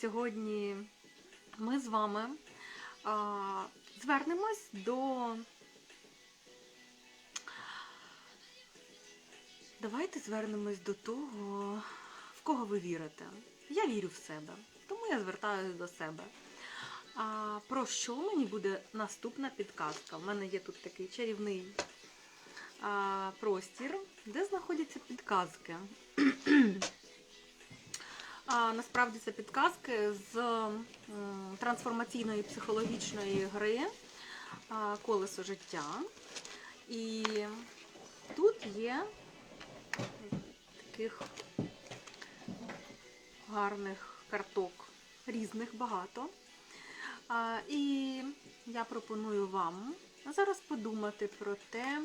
сьогодні ми з вами а, звернемось до. Давайте звернемось до того, в кого ви вірите. Я вірю в себе, тому я звертаюся до себе. А про що мені буде наступна підказка? У мене є тут такий чарівний а, простір, де знаходяться підказки. А, насправді це підказки з трансформаційної психологічної гри Колесо життя. І тут є таких гарних карток, різних багато. І я пропоную вам зараз подумати про те,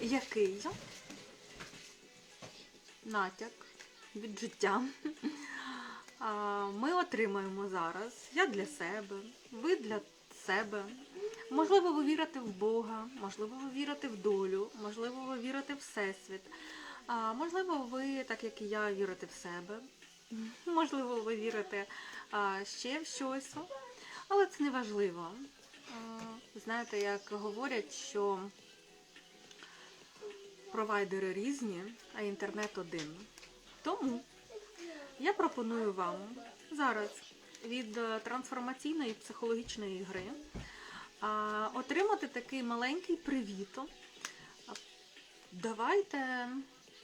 який натяк від життя ми отримаємо зараз. Я для себе, ви для себе. Можливо, ви вірите в Бога, можливо, ви вірите в долю, можливо, ви вірите в Всесвіт. Можливо, ви, так як і я, вірите в себе. Можливо, ви вірите ще в щось, але це не важливо. Знаєте, як говорять, що провайдери різні, а інтернет один. Тому я пропоную вам зараз від е, трансформаційної психологічної гри отримати такий маленький привіт. Давайте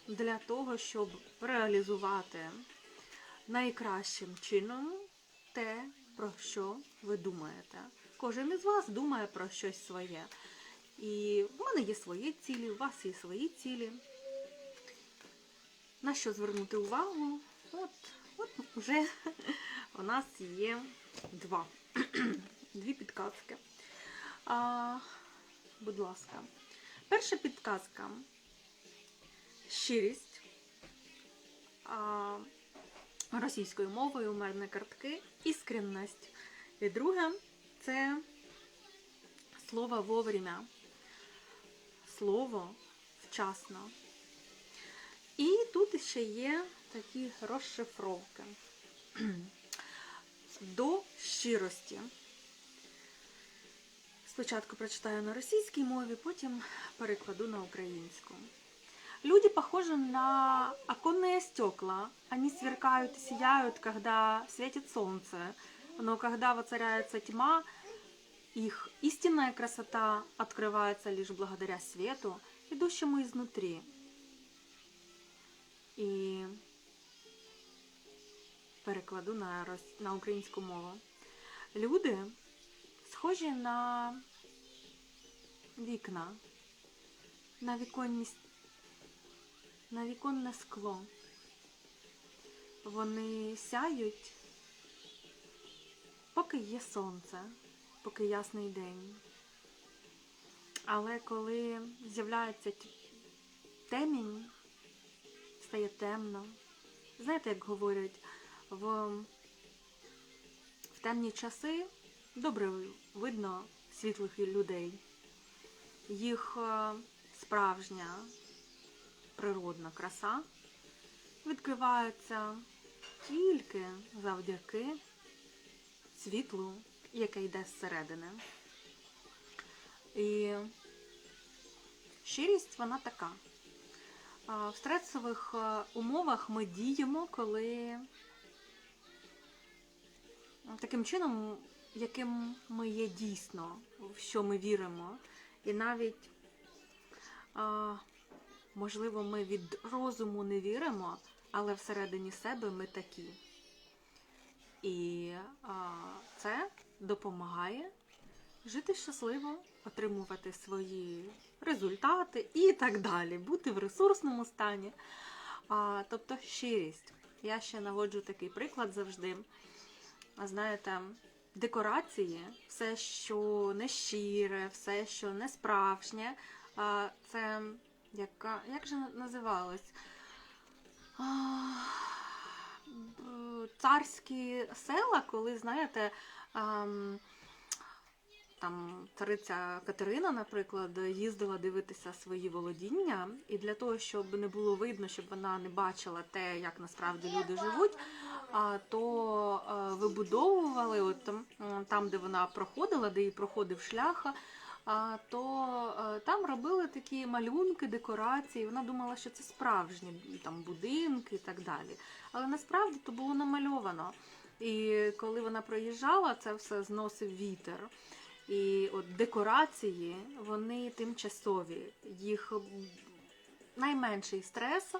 для того, щоб реалізувати найкращим чином те, про що ви думаєте. Кожен із вас думає про щось своє. І в мене є свої цілі, у вас є свої цілі. На що звернути увагу? От, от вже у нас є два. Дві підказки. А, будь ласка. Перша підказка щирість. А, російською мовою у мене картки іскренність. І друге це слово вовремя. Слово вчасно. І тут ще є такі розшифровки. До щирості. Спочатку прочитаю на російській мові, потім перекладу на українську. Люди похожи на оконные стекла. Они сверкают и сияют, когда светит солнце. Но когда воцаряется тьма, их истинная красота открывается лишь благодаря свету, идущему изнутри. І перекладу на, рос- на українську мову. Люди схожі на вікна, на віконні на віконне скло. Вони сяють, поки є сонце, поки ясний день. Але коли з'являється темінь, стає темно. Знаєте, як говорять, в, в темні часи добре видно світлих людей. Їх е, справжня природна краса відкривається тільки завдяки світлу, яке йде зсередини. І щирість вона така. В стресових е, умовах ми діємо, коли таким чином, яким ми є дійсно, в що ми віримо. І навіть, можливо, ми від розуму не віримо, але всередині себе ми такі. І це допомагає жити щасливо, отримувати свої результати і так далі, бути в ресурсному стані. А, тобто щирість. Я ще наводжу такий приклад завжди. А знаєте, декорації, все, що не щире, все, що не справжнє, це яка, як же називалось? Царські села, коли, знаєте, там цариця Катерина, наприклад, їздила дивитися свої володіння, і для того, щоб не було видно, щоб вона не бачила те, як насправді люди живуть, то е, вибудовували от там, де вона проходила, де їй проходив шлях. То е, там робили такі малюнки, декорації. Вона думала, що це справжні там будинки і так далі. Але насправді то було намальовано. І коли вона проїжджала, це все зносив вітер. І от декорації вони тимчасові. Їх найменший стрес,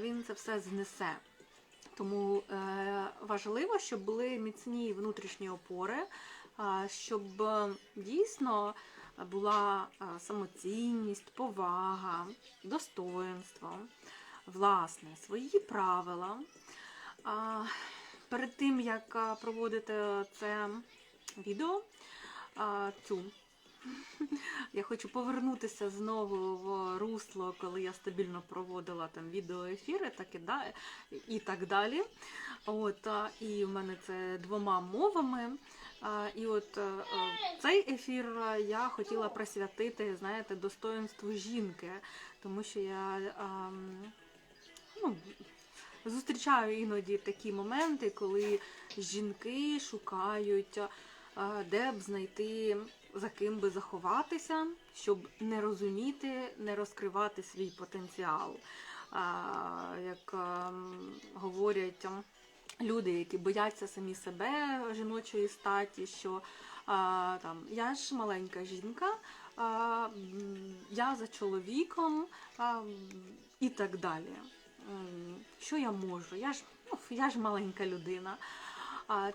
він це все знесе. Тому е, важливо, щоб були міцні внутрішні опори, а, щоб е, дійсно була е, самоцінність, повага, достоинство, власне, свої правила. Перед тим як проводити це відео, цю я хочу повернутися знову в русло, коли я стабільно проводила там відеоефіри, так і, да, і так далі. От, і в мене це двома мовами. І от е, е, цей ефір е, я хотіла присвятити, знаєте, достоинству жінки, тому що я ну, зустрічаю іноді такі моменти, коли жінки шукають, де б знайти, за ким би заховатися, щоб не розуміти, не розкривати свій потенціал. Як ем, говорять ем, люди, які бояться самі себе жіночої статі, що там я ж маленька жінка, я за чоловіком і так далі. М, Що я можу? Я ж, ну, я ж маленька людина.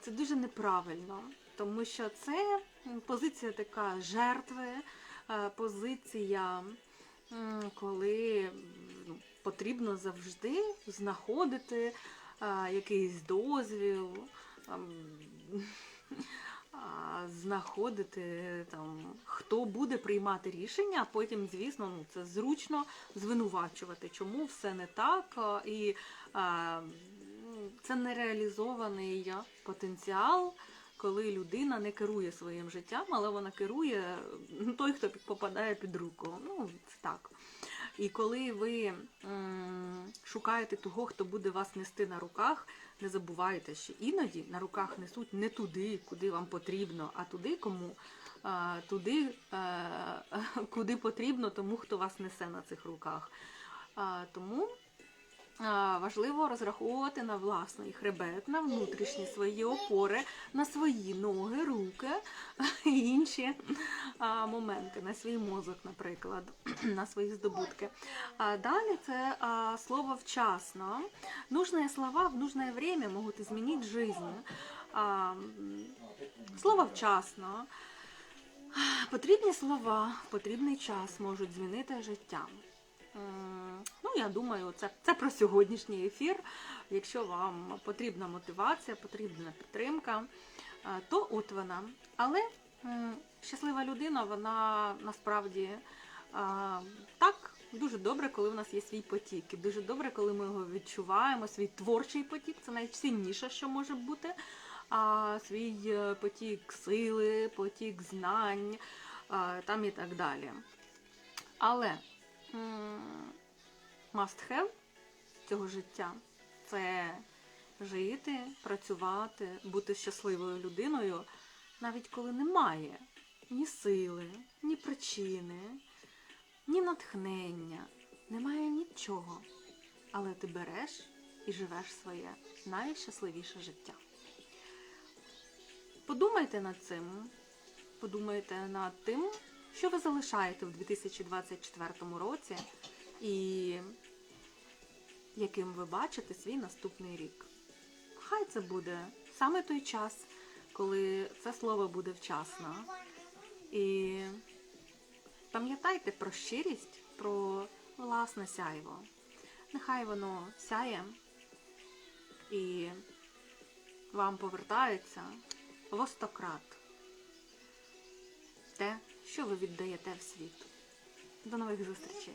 Це дуже неправильно, тому що це позиція така жертви, е, позиція, коли ну, потрібно завжди знаходити якийсь дозвіл, а, знаходити там, хто буде приймати рішення, а потім, звісно, ну, це зручно звинувачувати, чому все не так, і це нереалізований потенціал. Коли людина не керує своїм життям, але вона керує той, хто попадає під руку. Ну, це так. І коли ви м, шукаєте того, хто буде вас нести на руках, не забувайте, що іноді на руках несуть не туди, куди вам потрібно, а туди, кому а, туди, е, куди потрібно, тому хто вас несе на цих руках. А, тому важливо розраховувати на власний хребет, на внутрішні свої опори, на свої ноги, руки і інші моменти, на свій мозок, наприклад, на свої здобутки. Далі це слово вчасно. Нужные слова в нужное время могут изменить жизнь. А, м, слово вчасно. Потрібні слова в потрібний час можуть змінити життя. Ну, я думаю, це, це про сьогоднішній ефір. Якщо вам потрібна мотивація, потрібна підтримка, е, то от вона. Але щаслива людина, вона насправді так дуже добре, коли в нас є свій потік. І дуже добре, коли ми його відчуваємо, свій творчий потік це найцінніше, що може бути. А свій е, потік сили, потік знань там і так далі. Але must have цього життя це жити, працювати, бути щасливою людиною, навіть коли немає ні сили, ні причини, ні натхнення, немає нічого. Але ти береш і живеш своє найщасливіше життя. Подумайте над цим, подумайте над тим, що ви залишаєте в 2024 році і яким ви бачите свій наступний рік. Хай це буде саме той час, коли це слово буде вчасно. І пам'ятайте про щирість, про власне сяйво. Нехай воно сяє і вам повертається в остократ те, що ви віддаєте в світ. До нових зустрічей!